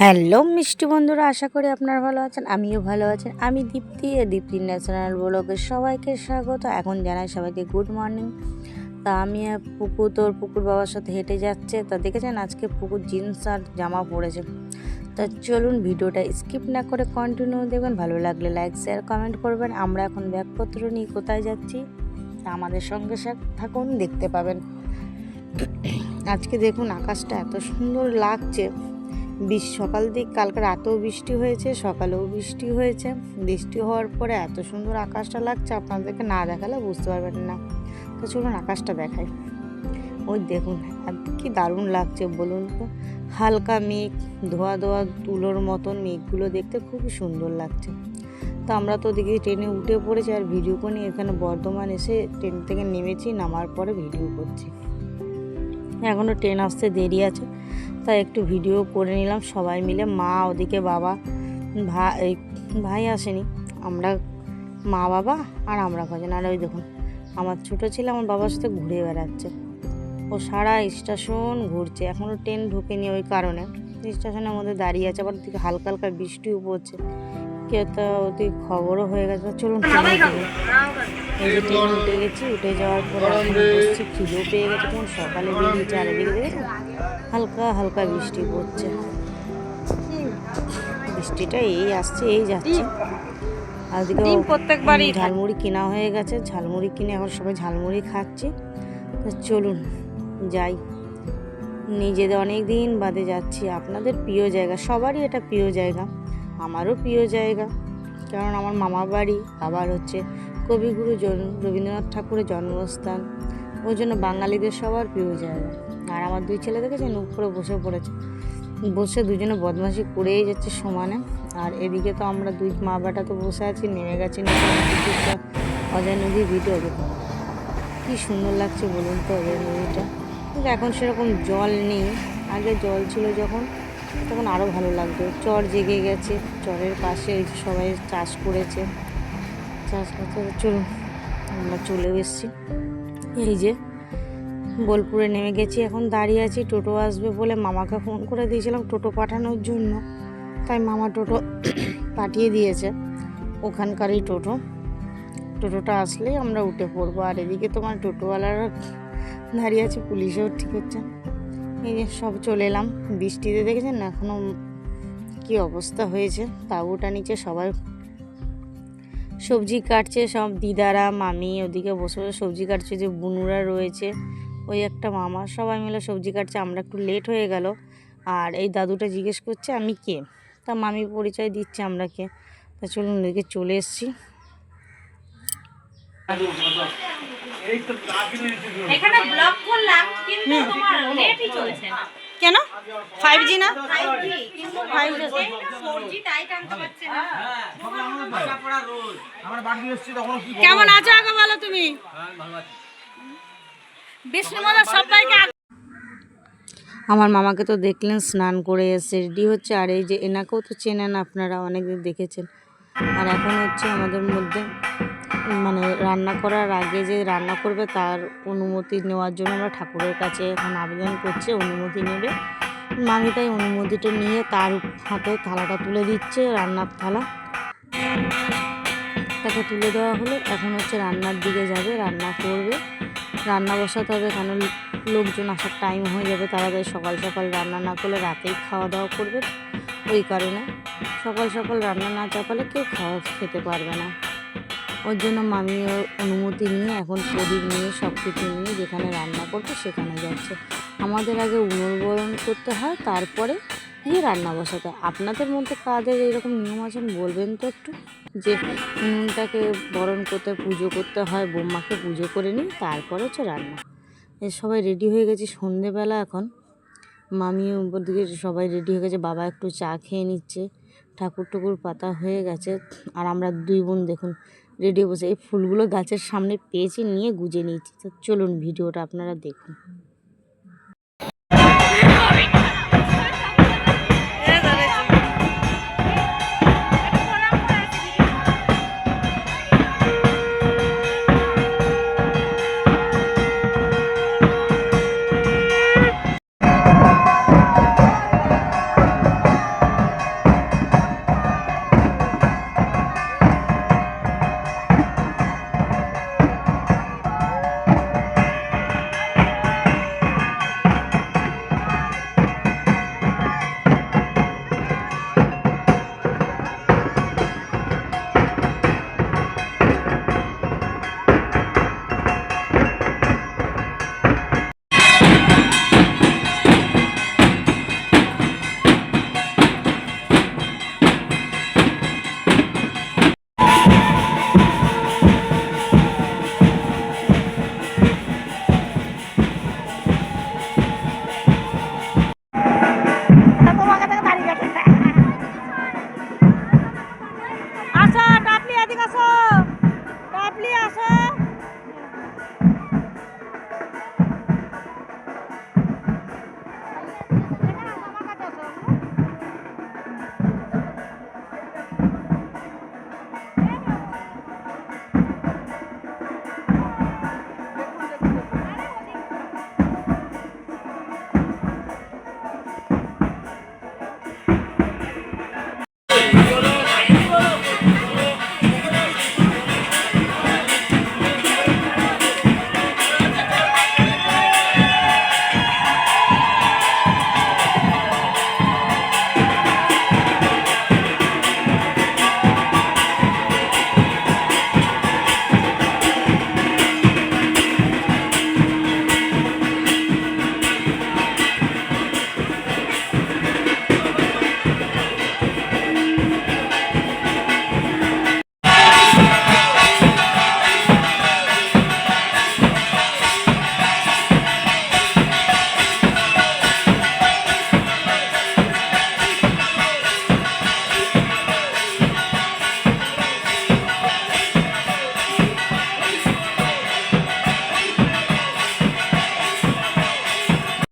Hello মিষ্টি বন্ধুরা, আশা করি আপনারা ভালো আছেন, আমিও ভালো আছেন আমি দীপ্তি দীপ্তি ন্যাশনাল ব্লগে সবাইকে স্বাগত। এখন জানাই সবাইকে গুড মর্নিং। তা আমি পুকুর তোর পুকুর বাবার সাথে হেঁটে যাচ্ছে। তা দেখেছেন আজকে পুকুর জিন্স আর জামা পরেছে। তা চলুন ভিডিওটা স্কিপ না করে কন্টিনিউ দেখবেন ভালো লাগলে লাইক শেয়ার কমেন্ট করবেন। আমরা এখন ব্যাগপত্র নিয়ে কোথায় যাচ্ছি, তা আমাদের সঙ্গে থাকুন, দেখতে পাবেন। আজকে দেখুন আকাশটা এত সুন্দর লাগছে। বিশ সকাল দিক, কালকে রাতেও বৃষ্টি হয়েছে, সকালেও বৃষ্টি হয়েছে। বৃষ্টি হওয়ার পরে এত সুন্দর আকাশটা লাগছে, আপনাদেরকে না দেখালে বুঝতে পারবেন না। তো চলুন আকাশটা দেখাই। ওই দেখুন কি দারুণ লাগছে বলুন তো। হালকা মেঘ, ধোয়া ধোয়া তুলোর মতন মেঘগুলো দেখতে খুবই সুন্দর লাগছে। তো আমরা তো দেখি ট্রেনে উঠে পড়েছি, আর ভিডিও করে এখানে বর্ধমান এসে ট্রেন থেকে নেমেছি, নামার পরে ভিডিও করছি। এখনও ট্রেন আসতে দেরি আছে, তাই একটু ভিডিও করে নিলাম। সবাই মিলে মা, ওদিকে বাবা, ভাই ভাই আসেনি। আমরা মা, বাবা আর আমরা কজন। আর ওই দেখুন, আমার ছোটো ছেলে আমার বাবার সাথে ঘুরে বেড়াচ্ছে। ও সারা স্টেশন ঘুরছে। এখনও ট্রেন ঢুকেনি ওই কারণে। স্টেশনের মধ্যে দাঁড়িয়ে আছে, আবার দিকে হালকা হালকা বৃষ্টিও পড়ছে। কেউ তো ওদিকে খবরও হয়ে গেছে। চলুন উঠে যে ট্রেনে উঠে গেছি উঠে যাওয়ার পরে বসছি খিদেও পেয়ে গেছে। তখন সকালে বেরিয়ে চারিদিকে দেখেছেন হালকা হালকা বৃষ্টি পড়ছে। বৃষ্টিটা এই আসছে এই যাচ্ছে। ডিম প্রত্যেকবারই ঝালমুড়ি কেনা হয়ে গেছে। ঝালমুড়ি কিনে এখন সবাই ঝালমুড়ি খাচ্ছে। তো চলুন যাই। নিজেদের অনেক দিন বাদে যাচ্ছি। আপনাদের প্রিয় জায়গা সবারই এটা প্রিয় জায়গা। আমারও প্রিয় জায়গা। কারণ আমার মামা বাড়ি আবার হচ্ছে কবিগুরু রবীন্দ্রনাথ ঠাকুরের জন্মস্থান। ওই জন্য বাঙালিদের সবার প্রিয় জায়গা। আর আমার দুই ছেলে দেখেছেন উপরে বসে পড়েছে। বসে দুজনে বদমাশি করেই যাচ্ছে সমানে। আর এদিকে তো আমরা দুই মা বেটা তো বসে আছি, নেমে গেছি অজয় নদীর ভিডিও কী সুন্দর লাগছে বলুন তো অজয় নদীটা। কিন্তু এখন সেরকম জল নেই। আগে জল ছিল যখন তখন আরও ভালো লাগতো। চর জেগে গেছে, চরের পাশে এই সবাই চাষ করেছে। চাষ করতে চলুন, আমরা চলেও এসেছি। এই যে বোলপুরে নেমে গেছি, এখন দাঁড়িয়ে আছি, টোটো আসবে বলে মামাকে ফোন করে দিয়েছিলাম টোটো পাঠানোর জন্য। তাই মামা টোটো পাঠিয়ে দিয়েছে, ওখানকারই টোটো। টোটোটা আসলেই আমরা উঠে পড়ব। আর এদিকে তোমার টোটোওয়ালারা দাঁড়িয়ে আছে, পুলিশেও ঠিক হচ্ছে এই সব চলে এলাম। বৃষ্টিতে দেখেছেন না এখনও কি অবস্থা হয়েছে? তাবুটা নিচে সবাই সবজি কাটছে, সব দিদারা, মামি ওদিকে বসে বসে সবজি কাটছে, যে বুনুরা রয়েছে, ওই একটা মামা সবাই মিলে সবজি কাটছে। আমরা একটু লেট হয়ে গেল। আর এই দাদুটা জিজ্ঞেস করছে, আমি কে? তা মামি পরিচয় দিচ্ছে আমরা কে। তা চলুন ওদিকে চলে এসেছি। এখানে ব্লক করলাম কিন্তু তোমার নেটই চলছে না। কেন? ফাইভ জি না? 5G কিন্তু 5G 4G টাইট আনতে পারছে না। কেমন আছো আগে বলো তুমি? বিষ্ণুমালা সবাইকে আমার মামাকে তো দেখলেন স্নান করে এসে রেডি হচ্ছে আর এই যে এনাকেও তো চেনেন আপনারা অনেকদিন দেখেছেন। আর এখন হচ্ছে আমাদের মধ্যে মানে রান্না করার আগে যে রান্না করবে তার অনুমতি নেওয়ার জন্য আমরা ঠাকুরের কাছে এখন আবেদন করছে, অনুমতি নেবে। মামি তাই অনুমতিটা নিয়ে তার হাতে থালাটা তুলে দিচ্ছে, রান্নার থালা। তাকে তুলে দেওয়া হলো। এখন হচ্ছে রান্নার দিকে যাবে, রান্না করবে। রান্না বসাতে হবে, কেন লোকজন আসার টাইম হয়ে যাবে তারা তাই সকাল সকাল রান্না না করলে রাতেই খাওয়া দাওয়া করবে। ওই কারণে সকাল সকাল রান্না না চাপালে কেউ খাওয়া খেতে পারবে না। ওর জন্য মামিও অনুমতি নিয়ে এখন প্রদীপ নিয়ে সব কিছু নিয়ে যেখানে রান্না করবে সেখানে যাচ্ছে। আমাদের আগে উনুন বরণ করতে হয়, তারপরে গিয়ে রান্না বসাতে। আপনাদের মধ্যে কাদের এরকম নিয়ম আছেন বলবেন তো একটু? যে উনুনটাকে বরণ করতে, পুজো করতে হয় বোম্মাকে পুজো করে নিই তারপরে হচ্ছে রান্না। সবাই রেডি হয়ে গেছে সন্ধেবেলা এখন। মামিও উপর দিকে সবাই রেডি হয়ে গেছে, বাবা একটু চা খেয়ে নিচ্ছে। ঠাকুর টুকুর পাতা হয়ে গেছে। আর আমরা দুই বোন দেখুন রেডি বসে। এই ফুলগুলো গাছের সামনে পেয়েছি নিয়ে গুজে নিয়েছি। তো চলুন ভিডিওটা আপনারা দেখুন।